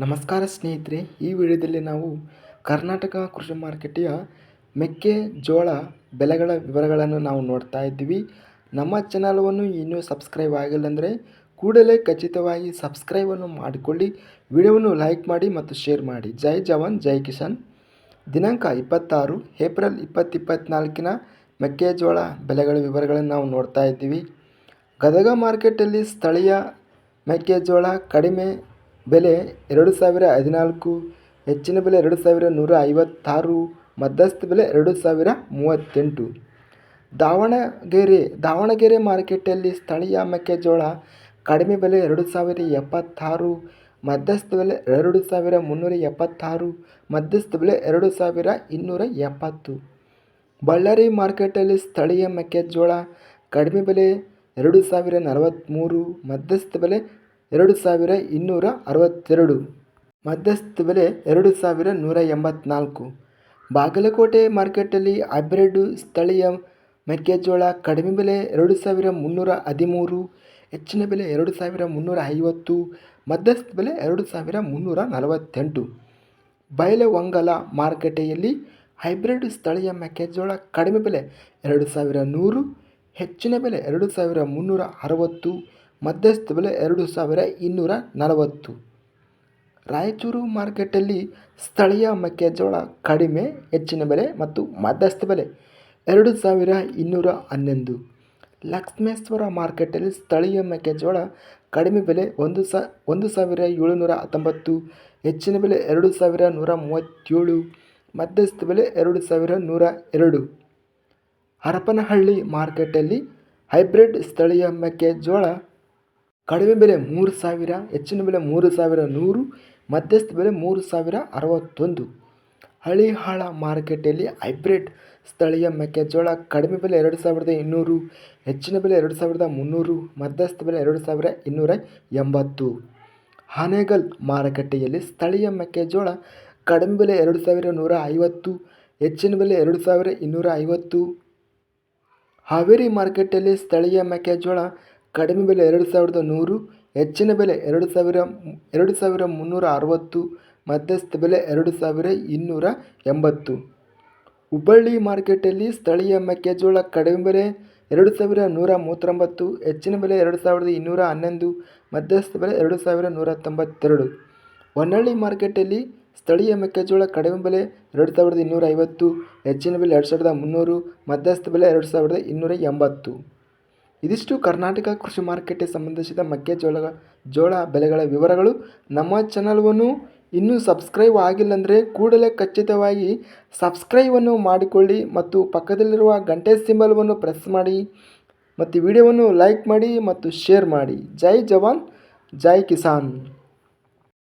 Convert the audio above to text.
ನಮಸ್ಕಾರ ಸ್ನೇಹಿತರೆ, ಈ ವಿಡಿಯೋದಲ್ಲಿ ನಾವು ಕರ್ನಾಟಕ ಕೃಷಿ ಮಾರುಕಟ್ಟೆಯ ಮೆಕ್ಕೆಜೋಳ ಬೆಲೆಗಳ ವಿವರಗಳನ್ನು ನಾವು ನೋಡ್ತಾ ಇದ್ದೀವಿ. ನಮ್ಮ ಚಾನಲವನ್ನು ಇನ್ನೂ ಸಬ್ಸ್ಕ್ರೈಬ್ ಆಗಿಲ್ಲ ಅಂದರೆ ಕೂಡಲೇ ಖಚಿತವಾಗಿ ಸಬ್ಸ್ಕ್ರೈಬನ್ನು ಮಾಡಿಕೊಳ್ಳಿ. ವಿಡಿಯೋವನ್ನು ಲೈಕ್ ಮಾಡಿ ಮತ್ತು ಶೇರ್ ಮಾಡಿ. ಜೈ ಜವಾನ್, ಜೈ ಕಿಸಾನ್. ದಿನಾಂಕ ಇಪ್ಪತ್ತಾರು, ಏಪ್ರಿಲ್ ಇಪ್ಪತ್ತು ಇಪ್ಪತ್ತ್ನಾಲ್ಕಿನ ಮೆಕ್ಕೆಜೋಳ ಬೆಲೆಗಳ ವಿವರಗಳನ್ನು ನಾವು ನೋಡ್ತಾ ಇದ್ದೀವಿ. ಗದಗ ಮಾರ್ಕೆಟಲ್ಲಿ ಸ್ಥಳೀಯ ಮೆಕ್ಕೆಜೋಳ ಕಡಿಮೆ ಬೆಲೆ ಎರಡು ಸಾವಿರ ಹದಿನಾಲ್ಕು, ಹೆಚ್ಚಿನ ಬೆಲೆ ಎರಡು ಸಾವಿರ ನೂರ ಐವತ್ತಾರು, ಮಧ್ಯಸ್ಥ ಬೆಲೆ ಎರಡು ಸಾವಿರ ಮೂವತ್ತೆಂಟು. ದಾವಣಗೆರೆ ದಾವಣಗೆರೆ ಮಾರ್ಕೆಟಲ್ಲಿ ಸ್ಥಳೀಯ ಮೆಕ್ಕೆಜೋಳ ಕಡಿಮೆ ಬೆಲೆ ಎರಡು ಸಾವಿರ ಎಪ್ಪತ್ತಾರು, ಮಧ್ಯಸ್ಥ ಬೆಲೆ ಎರಡು ಸಾವಿರ ಮುನ್ನೂರ ಎಪ್ಪತ್ತಾರು, ಮಧ್ಯಸ್ಥ ಬೆಲೆ ಎರಡು ಸಾವಿರ ಇನ್ನೂರ ಎಪ್ಪತ್ತು. ಬಳ್ಳಾರಿ ಮಾರ್ಕೆಟಲ್ಲಿ ಸ್ಥಳೀಯ ಮೆಕ್ಕೆಜೋಳ ಕಡಿಮೆ ಬೆಲೆ ಎರಡು ಸಾವಿರ ನಲವತ್ತ್ಮೂರು ಮಧ್ಯಸ್ಥ ಬೆಲೆ ಎರಡು ಸಾವಿರ ಇನ್ನೂರ ಅರವತ್ತೆರಡು. ಮಧ್ಯಸ್ಥ ಬೆಲೆ ಎರಡು ಸಾವಿರ ನೂರ ಎಂಬತ್ನಾಲ್ಕು. ಬಾಗಲಕೋಟೆ ಮಾರ್ಕೆಟಲ್ಲಿ ಹೈಬ್ರಿಡ್ ಸ್ಥಳೀಯ ಮೆಕ್ಕೆಜೋಳ ಕಡಿಮೆ ಬೆಲೆ ಎರಡು ಸಾವಿರ ಮುನ್ನೂರ ಹದಿಮೂರು. ಹೆಚ್ಚಿನ ಬೆಲೆ ಎರಡು ಸಾವಿರ ಮುನ್ನೂರ ಐವತ್ತು. ಮಧ್ಯಸ್ಥ ಬೆಲೆ ಎರಡು ಸಾವಿರ ಮುನ್ನೂರ ನಲವತ್ತೆಂಟು. ಬಯಲವಂಗಲ ಮಾರುಕಟ್ಟೆಯಲ್ಲಿ ಹೈಬ್ರಿಡ್ ಸ್ಥಳೀಯ ಮೆಕ್ಕೆಜೋಳ ಕಡಿಮೆ ಬೆಲೆ ಎರಡು ಸಾವಿರ ನೂರು. ಹೆಚ್ಚಿನ ಬೆಲೆ ಎರಡು ಸಾವಿರ ಮುನ್ನೂರ ಅರವತ್ತು. ಮಧ್ಯಸ್ಥ ಬೆಲೆ ಎರಡು ಸಾವಿರ ಇನ್ನೂರ ನಲವತ್ತು. ರಾಯಚೂರು ಮಾರ್ಕೆಟಲ್ಲಿ ಸ್ಥಳೀಯ ಮೆಕ್ಕೆಜೋಳ ಕಡಿಮೆ, ಹೆಚ್ಚಿನ ಬೆಲೆ ಮತ್ತು ಮಧ್ಯಸ್ಥ ಬೆಲೆ ಎರಡು ಸಾವಿರ ಇನ್ನೂರ ಹನ್ನೊಂದು. ಲಕ್ಷ್ಮೇಶ್ವರ ಮಾರ್ಕೆಟಲ್ಲಿ ಸ್ಥಳೀಯ ಮೆಕ್ಕೆಜೋಳ ಕಡಿಮೆ ಬೆಲೆ ಒಂದು ಸ, ಒಂದು ಸಾವಿರ ಏಳುನೂರ ಹತ್ತೊಂಬತ್ತು, ಹೆಚ್ಚಿನ ಬೆಲೆ ಎರಡು ಸಾವಿರ ನೂರ ಮೂವತ್ತೇಳು, ಮಧ್ಯಸ್ಥ ಬೆಲೆ ಎರಡು ಸಾವಿರ ನೂರ ಎರಡು. ಹರಪನಹಳ್ಳಿ ಮಾರ್ಕೆಟಲ್ಲಿ ಹೈಬ್ರಿಡ್ ಸ್ಥಳೀಯ ಮೆಕ್ಕೆಜೋಳ ಕಡಿಮೆ ಬೆಲೆ ಮೂರು ಸಾವಿರ, ಹೆಚ್ಚಿನ ಬೆಲೆ ಮೂರು ಸಾವಿರ ನೂರು, ಮಧ್ಯಸ್ಥ ಬೆಲೆ ಮೂರು ಸಾವಿರ ಅರವತ್ತೊಂದು. ಹಳಿಹಾಳ ಮಾರುಕಟ್ಟೆಯಲ್ಲಿ ಹೈಬ್ರಿಡ್ ಸ್ಥಳೀಯ ಮೆಕ್ಕೆಜೋಳ ಕಡಿಮೆ ಬೆಲೆ ಎರಡು ಸಾವಿರದ ಇನ್ನೂರು, ಹೆಚ್ಚಿನ ಬೆಲೆ ಎರಡು ಸಾವಿರದ ಮುನ್ನೂರು, ಮಧ್ಯಸ್ಥ ಬೆಲೆ ಎರಡು ಸಾವಿರ ಇನ್ನೂರ ಎಂಬತ್ತು. ಹಾನೇಗಲ್ ಮಾರುಕಟ್ಟೆಯಲ್ಲಿ ಸ್ಥಳೀಯ ಮೆಕ್ಕೆಜೋಳ ಕಡಿಮೆ ಬೆಲೆ ಎರಡು ಸಾವಿರ ನೂರ ಐವತ್ತು, ಹೆಚ್ಚಿನ ಬೆಲೆ ಎರಡು ಸಾವಿರ ಇನ್ನೂರ ಐವತ್ತು. ಹಾವೇರಿ ಮಾರುಕಟ್ಟೆಯಲ್ಲಿ ಸ್ಥಳೀಯ ಮೆಕ್ಕೆಜೋಳ ಕಡಿಮೆ ಬೆಲೆ ಎರಡು ಸಾವಿರದ ನೂರು, ಹೆಚ್ಚಿನ ಬೆಲೆ ಎರಡು ಸಾವಿರ ಎರಡು ಸಾವಿರ ಮುನ್ನೂರ ಅರವತ್ತು, ಮಧ್ಯಸ್ಥ ಬೆಲೆ ಎರಡು ಸಾವಿರ ಇನ್ನೂರ ಎಂಬತ್ತು. ಹುಬ್ಬಳ್ಳಿ ಮಾರ್ಕೆಟಲ್ಲಿ ಸ್ಥಳೀಯ ಮೆಕ್ಕೆಜೋಳ ಕಡಿಮೆ ಬೆಲೆ ಎರಡು ಸಾವಿರ ನೂರ ಮೂವತ್ತೊಂಬತ್ತು, ಹೆಚ್ಚಿನ ಬೆಲೆ ಎರಡು ಸಾವಿರದ ಇನ್ನೂರ ಹನ್ನೊಂದು, ಮಧ್ಯಸ್ಥ ಬೆಲೆ ಎರಡು ಸಾವಿರ ನೂರ ತೊಂಬತ್ತೆರಡು. ಹೊನ್ನಳ್ಳಿ ಮಾರ್ಕೆಟಲ್ಲಿ ಸ್ಥಳೀಯ ಮೆಕ್ಕೆಜೋಳ ಕಡಿಮೆ ಬೆಲೆ ಎರಡು ಸಾವಿರದ ಇನ್ನೂರ ಐವತ್ತು, ಹೆಚ್ಚಿನ ಬೆಲೆ ಎರಡು ಸಾವಿರದ ಮುನ್ನೂರು, ಮಧ್ಯಸ್ಥ ಬೆಲೆ ಎರಡು ಸಾವಿರದ ಇನ್ನೂರ ಎಂಬತ್ತು. ಇದಿಷ್ಟು ಕರ್ನಾಟಕ ಕೃಷಿ ಮಾರುಕಟ್ಟೆ ಸಂಬಂಧಿಸಿದ ಮೆಕ್ಕೆಜೋಳ ಜೋಳ ಬೆಲೆಗಳ ವಿವರಗಳು. ನಮ್ಮ ಚಾನಲ್ವನ್ನು ಇನ್ನೂ ಸಬ್ಸ್ಕ್ರೈಬ್ ಆಗಿಲ್ಲ ಅಂದರೆ ಕೂಡಲೇ ಖಚಿತವಾಗಿ ಸಬ್ಸ್ಕ್ರೈಬನ್ನು ಮಾಡಿಕೊಳ್ಳಿ ಮತ್ತು ಪಕ್ಕದಲ್ಲಿರುವ ಗಂಟೆ ಸಿಂಬಲ್ವನ್ನು ಪ್ರೆಸ್ ಮಾಡಿ ಮತ್ತು ವಿಡಿಯೋವನ್ನು ಲೈಕ್ ಮಾಡಿ ಮತ್ತು ಶೇರ್ ಮಾಡಿ. ಜೈ ಜವಾನ್, ಜೈ ಕಿಸಾನ್.